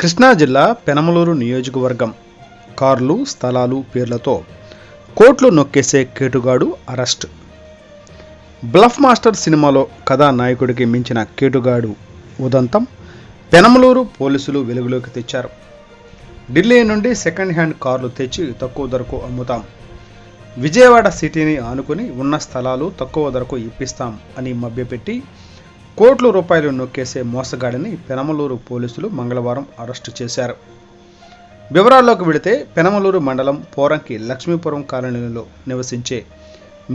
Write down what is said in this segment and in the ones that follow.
కృష్ణా జిల్లా పెనమలూరు నియోజకవర్గం. కార్లు స్థలాలు పేర్లతో కోట్లు నొక్కేసే కేటుగాడు అరెస్ట్. బ్లఫ్ మాస్టర్ సినిమాలో కథానాయకుడికి మించిన కేటుగాడు ఉదంతం పెనమలూరు పోలీసులు వెలుగులోకి తెచ్చారు. ఢిల్లీ నుండి సెకండ్ హ్యాండ్ కార్లు తెచ్చి తక్కువ ధరకు అమ్ముతాం. విజయవాడ సిటీని ఆనుకుని ఉన్న స్థలాలు తక్కువ ధరకు ఇప్పిస్తాం అని మభ్యపెట్టి కోట్ల రూపాయలు నొక్కేసే మోసగాడిని పెనమలూరు పోలీసులు మంగళవారం అరెస్టు చేశారు. వివరాల్లోకి వెళితే పెనమలూరు మండలం పోరంకి లక్ష్మీపురం కాలనీలో నివసించే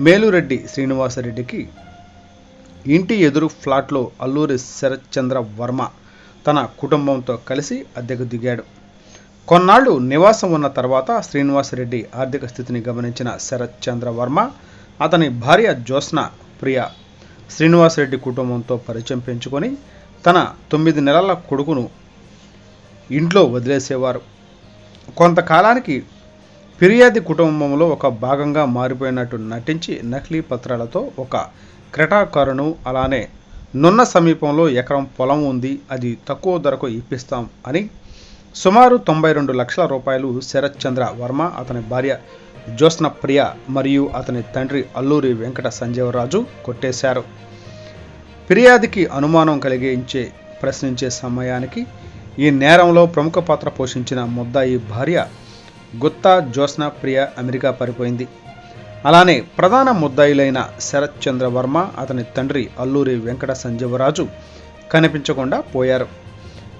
మేలురెడ్డి శ్రీనివాసరెడ్డికి ఇంటి ఎదురు ఫ్లాట్లో అల్లూరి శరత్చంద్ర వర్మ తన కుటుంబంతో కలిసి అద్దెకు దిగాడు. కొన్నాళ్ళు నివాసం ఉన్న తర్వాత శ్రీనివాసరెడ్డి ఆర్థిక స్థితిని గమనించిన శరత్ చంద్ర వర్మ అతని భార్య జ్యోత్స్న ప్రియ శ్రీనివాసరెడ్డి కుటుంబంతో పరిచయం పెంచుకొని తన తొమ్మిది నెలల కొడుకును ఇంట్లో వదిలేసేవారు. కొంతకాలానికి ఫిర్యాది కుటుంబంలో ఒక భాగంగా మారిపోయినట్టు నటించి నకిలీ పత్రాలతో ఒక క్రెటాకారును అలానే నున్న సమీపంలో ఎకరం పొలం ఉంది అది తక్కువ ధరకు ఇప్పిస్తాం అని సుమారు తొంభై రెండు లక్షల రూపాయలు శరత్ చంద్ర వర్మ అతని భార్య జ్యోత్స్న ప్రియ మరియు అతని తండ్రి అల్లూరి వెంకట సంజీవరాజు కొట్టేశారు. ఫిర్యాదికి అనుమానం కలిగించే ప్రశ్నించే సమయానికి ఈ నేరంలో ప్రముఖ పాత్ర పోషించిన ముద్దాయి భార్య గుత్తా జ్యోత్స్న ప్రియ అమెరికా పారిపోయింది. అలానే ప్రధాన ముద్దాయిలైన శరత్ చంద్ర వర్మ అతని తండ్రి అల్లూరి వెంకట సంజీవరాజు కనిపించకుండా పోయారు.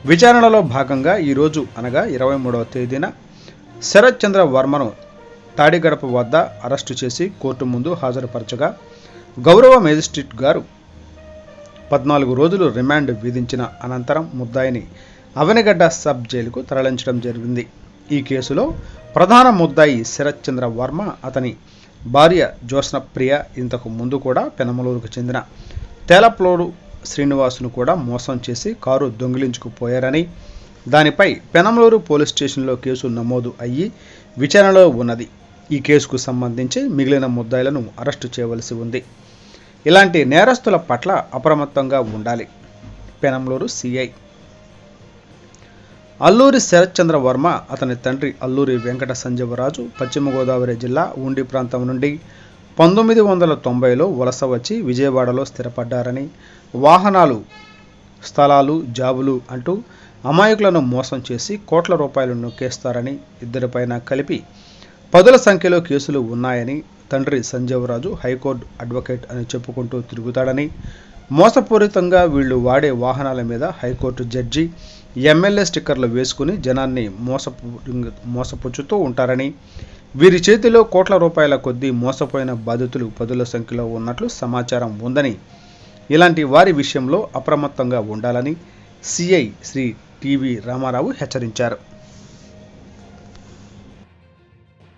విచారణలో భాగంగా ఈరోజు అనగా ఇరవై మూడవ తేదీన శరత్ చంద్ర వర్మను తాడిగడప వద్ద అరెస్టు చేసి కోర్టు ముందు హాజరుపరచగా గౌరవ మేజిస్ట్రేట్ గారు పద్నాలుగు రోజులు రిమాండ్ విధించిన అనంతరం ముద్దాయిని అవనిగడ్డ సబ్ జైలుకు తరలించడం జరిగింది. ఈ కేసులో ప్రధాన ముద్దాయి శరత్ చంద్ర వర్మ అతని భార్య జ్యోత్స్నప్రియ ఇంతకు ముందు కూడా పెనమలూరుకు చెందిన తేలప్లోడు శ్రీనివాసును కూడా మోసం చేసి కారు దొంగిలించుకుపోయారని దానిపై పెనమలూరు పోలీస్ స్టేషన్లో కేసు నమోదు అయ్యి విచారణలో ఉన్నది. ఈ కేసుకు సంబంధించి మిగిలిన ముద్దాయిలను అరెస్టు చేయవలసి ఉంది. ఇలాంటి నేరస్తుల పట్ల అప్రమత్తంగా ఉండాలి. పెనంలూరు సిఐ. అల్లూరి శరత్చంద్ర వర్మ అతని తండ్రి అల్లూరి వెంకట సంజీవరాజు పశ్చిమ గోదావరి జిల్లా ఉండి ప్రాంతం నుండి పంతొమ్మిది వందల తొంభైలో వలస వచ్చి విజయవాడలో స్థిరపడ్డారని వాహనాలు స్థలాలు జాబులు అంటూ అమాయకులను మోసం చేసి కోట్ల రూపాయలు నొక్కేస్తారని ఇద్దరిపైన కలిపి పదుల సంఖ్యలో కేసులు ఉన్నాయని తండ్రి సంజీవరాజు హైకోర్టు అడ్వకేట్ అని చెప్పుకుంటూ తిరుగుతాడని మోసపూరితంగా వీళ్ళు వాడే వాహనాల మీద హైకోర్టు జడ్జి ఎమ్మెల్యే స్టిక్కర్లు వేసుకుని జనాన్ని మోసపు మోసపుచ్చుతూ ఉంటారని వీరి చేతిలో కోట్ల రూపాయల కొద్దీ మోసపోయిన బాధితులు పదుల సంఖ్యలో ఉన్నట్లు సమాచారం ఉందని. ఇలాంటి వారి విషయంలో అప్రమత్తంగా ఉండాలని సిఐ శ్రీ టివి రామారావు హెచ్చరించారు.